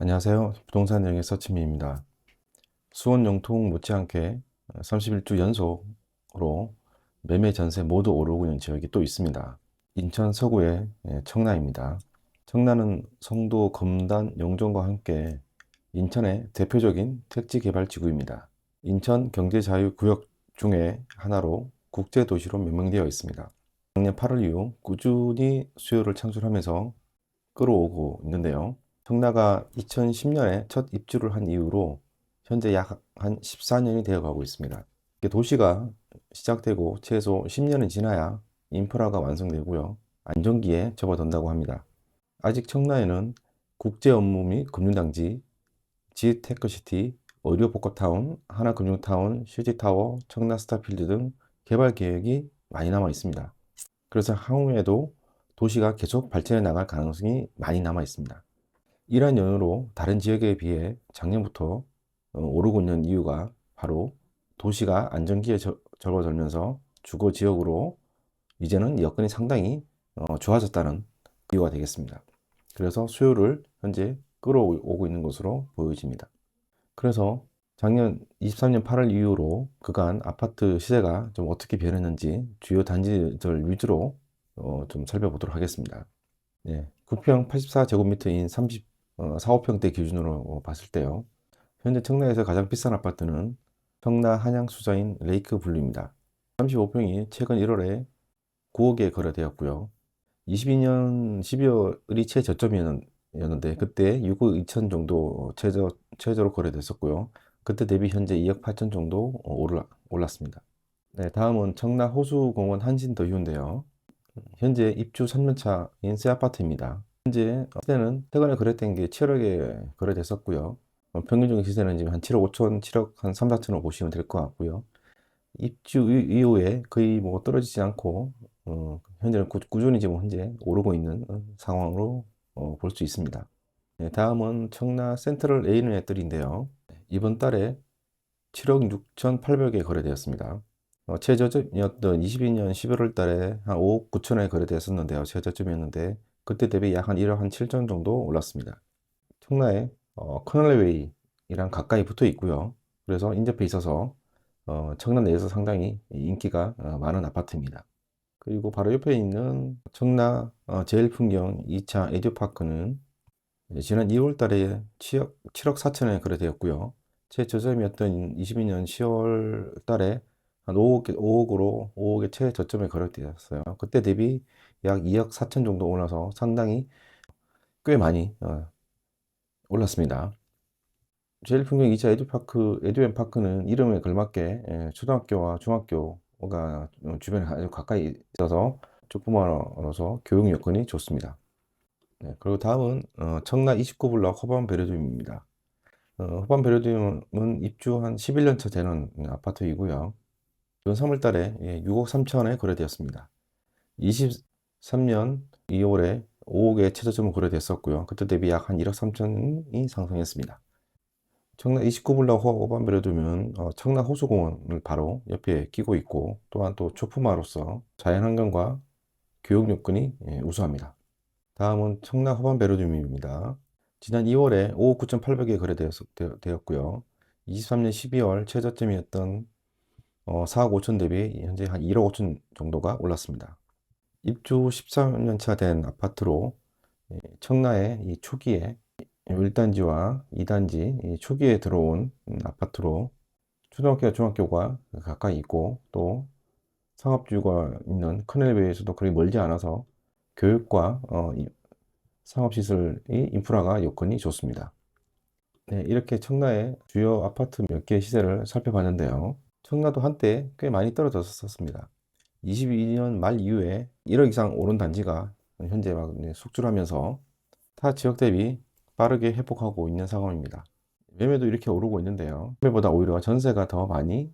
안녕하세요. 부동산 영의 서치미입니다. 수원 영통 못지않게 31주 연속으로 매매 전세 모두 오르고 있는 지역이 또 있습니다. 인천 서구의 예, 청라입니다. 청라는 성도, 검단, 영종과 함께 인천의 대표적인 택지 개발 지구입니다. 인천 경제자유구역 중에 하나로 국제도시로 명명되어 있습니다. 작년 8월 이후 꾸준히 수요를 창출하면서 끌어오고 있는데요. 청라가 2010년에 첫 입주를 한 이후로 현재 약 한 14년이 되어 가고 있습니다. 도시가 시작되고 최소 10년은 지나야 인프라가 완성되고요. 안정기에 접어든다고 합니다. 아직 청라에는 국제 업무 및 금융단지, 지테크시티, 의료복합타운, 하나금융타운, 시티타워, 청라스타필드 등 개발 계획이 많이 남아 있습니다. 그래서 향후에도 도시가 계속 발전해 나갈 가능성이 많이 남아 있습니다. 이러한 연유로 다른 지역에 비해 작년부터 어, 오르고 있는 이유가 바로 도시가 안정기에 저- 접어들면서 주거 지역으로 이제는 여건이 상당히 어, 좋아졌다는 이유가 되겠습니다. 그래서 수요를 현재 끌어오고 있는 것으로 보여집니다. 그래서 작년 23년 8월 이후로 그간 아파트 시세가 좀 어떻게 변했는지 주요 단지들 위주로 어, 좀 살펴보도록 하겠습니다. 네, 9평 84제곱미터인 30, 어, 4, 5평대 기준으로 어, 봤을 때요. 현재 청라에서 가장 비싼 아파트는 청라 한양 수자인 레이크 블루입니다. 35평이 최근 1월에 9억에 거래되었고요. 22년 12월이 최저점이었는데 그때 6억 2천 정도 최저, 최저로 거래됐었고요. 그때 대비 현재 2억 8천 정도 올라, 올랐습니다. 네, 다음은 청라 호수공원 한신 더휴인데요. 현재 입주 3년차인 새 아파트입니다. 현재 시세는 최근에 거래된 게 7억에 거래됐었고요. 어, 평균적인 시세는 지금 한 7억 5천, 7억 한 3, 4천으로 보시면 될 것 같고요. 입주 이- 이후에 거의 뭐 떨어지지 않고 어, 현재는 꾸, 꾸준히 지금 현재 오르고 있는 어, 상황으로 어, 볼 수 있습니다. 네, 다음은 청라 센트럴 A눈의뜰인데요. 이번 달에 7억 6천8백에 거래되었습니다. 어, 최저점이었던 22년 11월 달에 한 5억 9천에 거래됐었는데요. 최저점이었는데 그때 대비 약 한 1억 한 7천 정도 올랐습니다. 청라에 어, 커널웨이랑 가까이 붙어 있고요. 그래서 인접해 있어서 어, 청라 내에서 상당히 인기가 어, 많은 아파트입니다. 그리고 바로 옆에 있는 청라 어, 제일풍경 2차 에듀파크는 지난 2월 달에 7억, 7억 4천에 거래되었고요. 최저점이었던 22년 10월 달에 한 5억, 5억으로 5억의 최저점에 거래되었어요. 그때 대비 약 2억 4천 정도 올라서 상당히 꽤 많이 어, 올랐습니다. 제일풍경 2차 에듀파크, 에듀앤파크는 이름에 걸맞게 예, 초등학교와 중학교가 어, 주변에 아주 가까이 있어서 조그마로서 교육 여건이 좋습니다. 네, 그리고 다음은 어, 청라 29블럭 호반 베르듐입니다. 어, 호반 베르듐은 입주 한 11년 차 되는 아파트이고요. 이번 3월 달에 예, 6억 3천에 거래되었습니다. 23년 2월에 5억에 최저점을 거래됐었고요. 그때 대비 약 한 1억 3천이 상승했습니다. 청라 29블럭 호반 어, 청라 호수공원을 바로 옆에 끼고 있고 또한 또 초품화로서 자연환경과 교육 요건이 예, 우수합니다. 다음은 청라 호반 베르듐입니다. 지난 2월에 5억 9,800에 거래되었고요. 23년 12월 최저점이었던 어, 4억 5천 대비 현재 한 1억 5천 정도가 올랐습니다. 입주 13년 차 된 아파트로 예, 청라의 이 초기에 1단지와 2단지 이 초기에 들어온 음, 아파트로 초등학교와 중학교가 가까이 있고 또 상업지구가 있는 커넬베이에서도 그리 멀지 않아서 교육과 어, 이 상업시설이 인프라가 여건이 좋습니다. 네, 이렇게 청라의 주요 아파트 몇 개의 시세를 살펴봤는데요. 청라도 한때 꽤 많이 떨어졌었습니다. 22년 말 이후에 1억 이상 오른 단지가 현재 막 네, 속출하면서 타 지역 대비 빠르게 회복하고 있는 상황입니다. 매매도 이렇게 오르고 있는데요. 매매보다 오히려 전세가 더 많이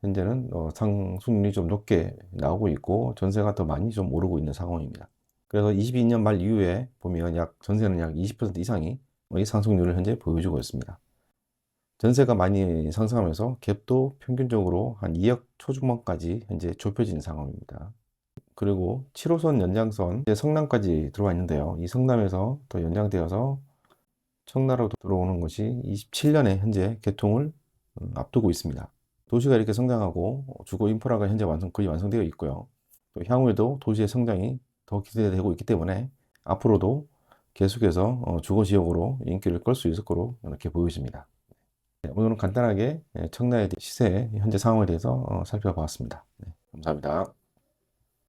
현재는 어, 상승률이 좀 높게 나오고 있고 전세가 더 많이 좀 오르고 있는 상황입니다. 그래서 22년 말 이후에 보면 약 전세는 약 20% 이상이 이 상승률을 현재 보여주고 있습니다. 전세가 많이 상승하면서 갭도 평균적으로 한 2억 초중반까지 현재 좁혀진 상황입니다. 그리고 7호선 연장선 성남까지 들어와 있는데요. 이 성남에서 더 연장되어서 청나라로 들어오는 것이 27년에 현재 개통을 음, 앞두고 있습니다. 도시가 이렇게 성장하고 주거 인프라가 현재 완성, 거의 완성되어 있고요. 또 향후에도 도시의 성장이 더 기대되고 있기 때문에 앞으로도 계속해서 어, 주거 지역으로 인기를 끌 수 있을 거로 이렇게 보여집니다. 네, 오늘은 간단하게 예, 청라의 시세 현재 상황에 대해서 어, 살펴보았습니다. 네, 감사합니다.